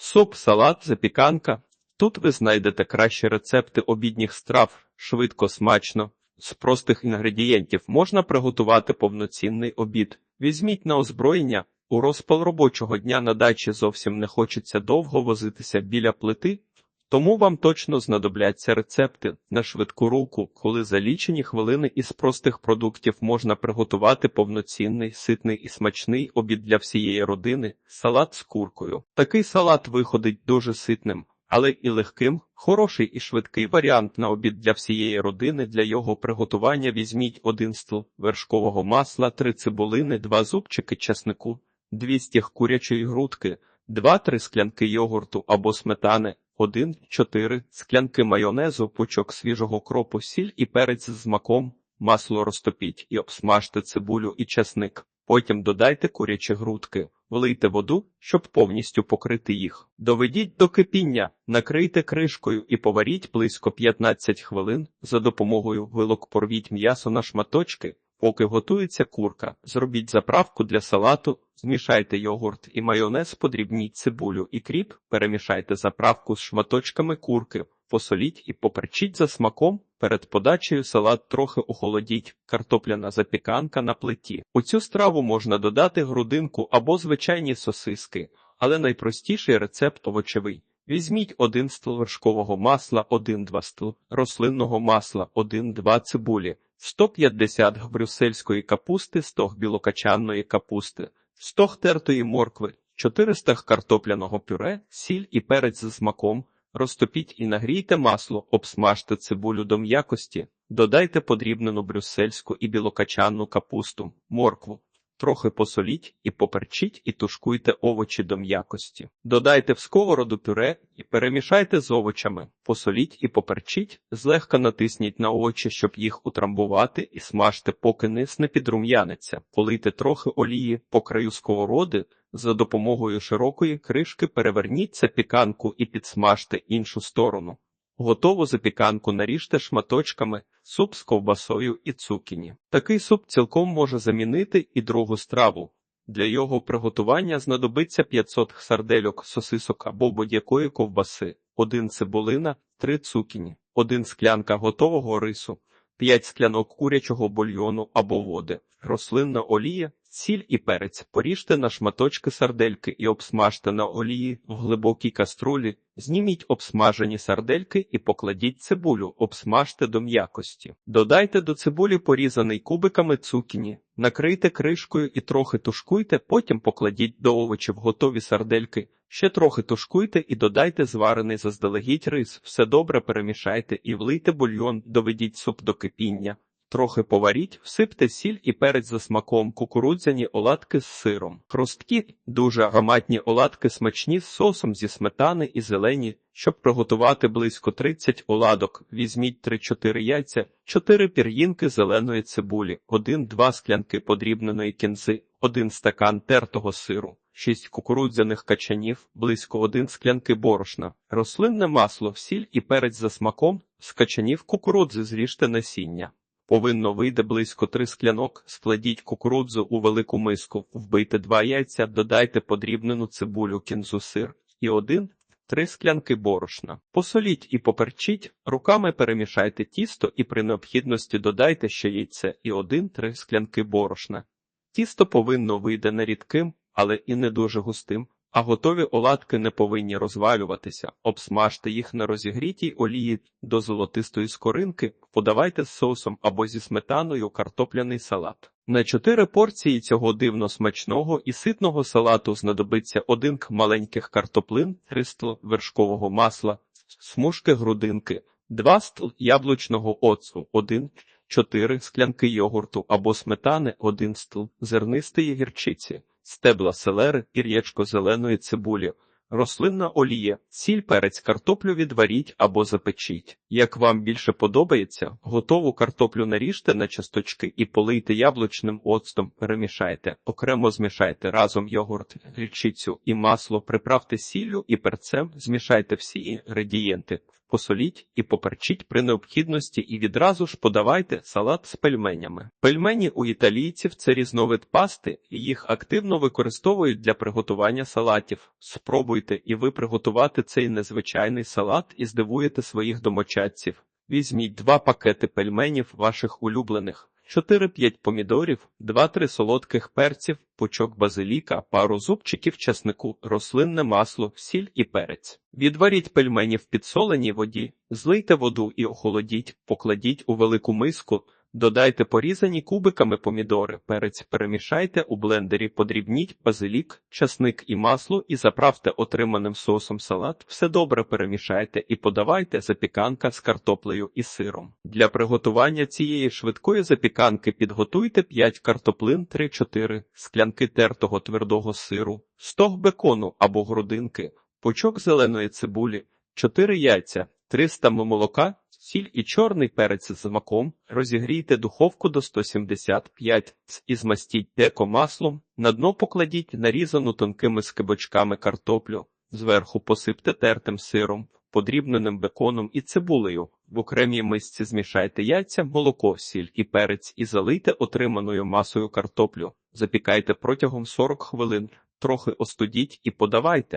Суп, салат, запіканка. Тут ви знайдете кращі рецепти обідніх страв, швидко, смачно. З простих інгредієнтів можна приготувати повноцінний обід. Візьміть на озброєння. У розпал робочого дня на дачі зовсім не хочеться довго возитися біля плити, тому вам точно знадобляться рецепти на швидку руку, коли за лічені хвилини із простих продуктів можна приготувати повноцінний, ситний і смачний обід для всієї родини, салат з куркою. Такий салат виходить дуже ситним, але і легким, хороший і швидкий варіант на обід для всієї родини. Для його приготування візьміть один стіл вершкового масла, три цибулини, два зубчики чеснику, дві стіг курячої грудки, 2-3 склянки йогурту або сметани, 1-4 склянки майонезу, пучок свіжого кропу, сіль і перець з маком, масло розтопіть і обсмажте цибулю і чесник. Потім додайте курячі грудки, влийте воду, щоб повністю покрити їх. Доведіть до кипіння, накрийте кришкою і поваріть близько 15 хвилин. За допомогою вилок порвіть м'ясо на шматочки. Поки готується курка, зробіть заправку для салату, змішайте йогурт і майонез, подрібніть цибулю і кріп, перемішайте заправку з шматочками курки, посоліть і поперчіть за смаком. Перед подачею салат трохи охолодіть, картопляна запіканка на плиті. У цю страву можна додати грудинку або звичайні сосиски, але найпростіший рецепт овочевий. Візьміть один стіл вершкового масла, 1-2 стіл рослинного масла, 1-2 цибулі, 150 г брюссельської капусти, 100 г білокачанної капусти, 100 г тертої моркви, 400 г картопляного пюре, сіль і перець з смаком. Розтопіть і нагрійте масло, обсмажте цибулю до м'якості, додайте подрібнену брюссельську і білокачанну капусту, моркву. Трохи посоліть і поперчіть і тушкуйте овочі до м'якості. Додайте в сковороду пюре і перемішайте з овочами. Посоліть і поперчіть, злегка натисніть на овочі, щоб їх утрамбувати, і смажте, поки низ не підрум'яниться. Полийте трохи олії по краю сковороди. За допомогою широкої кришки переверніть запіканку і підсмажте іншу сторону. Готову запіканку наріжте шматочками, суп з ковбасою і цукіні. Такий суп цілком може замінити і другу страву. Для його приготування знадобиться 500 сардельок, сосисок або будь-якої ковбаси, 1 цибулина, 3 цукіні, 1 склянка готового рису, 5 склянок курячого бульйону або води, рослинна олія, сіль і перець. Поріжте на шматочки сардельки і обсмажте на олії в глибокій каструлі. Зніміть обсмажені сардельки і покладіть цибулю, обсмажте до м'якості. Додайте до цибулі порізаний кубиками цукіні, накрийте кришкою і трохи тушкуйте, потім покладіть до овочів готові сардельки. Ще трохи тушкуйте і додайте зварений заздалегідь рис. Все добре перемішайте і влийте бульйон, доведіть суп до кипіння. Трохи поваріть, всипте сіль і перець за смаком, кукурудзяні оладки з сиром. Хрусткі, дуже ароматні оладки смачні з сосом зі сметани і зелені. Щоб приготувати близько 30 оладок, візьміть 3-4 яйця, 4 пір'їнки зеленої цибулі, 1-2 склянки подрібненої кінзи, 1 стакан тертого сиру. 6 кукурудзяних качанів, близько 1 склянки борошна, рослинне масло, сіль і перець за смаком, з качанів кукурудзи зріжте насіння. Повинно вийде близько три склянок, складіть кукурудзу у велику миску, вбийте два яйця, додайте подрібнену цибулю, кінзу сир і один, три склянки борошна. Посоліть і поперчіть, руками перемішайте тісто і при необхідності додайте ще яйце і один-три склянки борошна. Тісто повинно вийде не рідким, але і не дуже густим. А готові оладки не повинні розвалюватися, обсмажте їх на розігрітій олії до золотистої скоринки, подавайте з соусом або зі сметаною картопляний салат. На чотири порції цього дивно смачного і ситного салату знадобиться один маленьких картоплин, 3 стл вершкового масла, смужки грудинки, 2 стл яблучного оцу, 1, 4 склянки йогурту або сметани, 1 стл зернистої гірчиці стебла селери, пір'ячко зеленої цибулі, рослинна олія, сіль перець картоплю відваріть або запечіть. Як вам більше подобається, готову картоплю наріжте на часточки і полийте яблучним оцтом, перемішайте, окремо змішайте разом йогурт, гречицю і масло, приправте сіллю і перцем, змішайте всі інгредієнти. Посоліть і поперчіть при необхідності і відразу ж подавайте салат з пельменями. Пельмені у італійців це різновид пасти, їх активно використовують для приготування салатів. Спробуйте і ви приготувати цей незвичайний салат і здивуєте своїх домочадців. Візьміть два пакети пельменів ваших улюблених. 4-5 помідорів, 2-3 солодких перців, пучок базиліка, пару зубчиків часнику, рослинне масло, сіль і перець. Відваріть пельмені в підсоленій воді, злийте воду і охолодіть, покладіть у велику миску, додайте порізані кубиками помідори, перець перемішайте у блендері, подрібніть базилік, часник і масло і заправте отриманим соусом салат. Все добре перемішайте і подавайте запіканка з картоплею і сиром. Для приготування цієї швидкої запіканки підготуйте 5 картоплин 3-4, склянки тертого твердого сиру, стог бекону або грудинки, пучок зеленої цибулі, 4 яйця, 300 м молока, сіль і чорний перець з маком. Розігрійте духовку до 175 і змастіть деко маслом. На дно покладіть нарізану тонкими скибочками картоплю. Зверху посипте тертим сиром, подрібненим беконом і цибулею. В окремій мисці змішайте яйця, молоко, сіль і перець і залийте отриманою масою картоплю. Запікайте протягом 40 хвилин. Трохи остудіть і подавайте.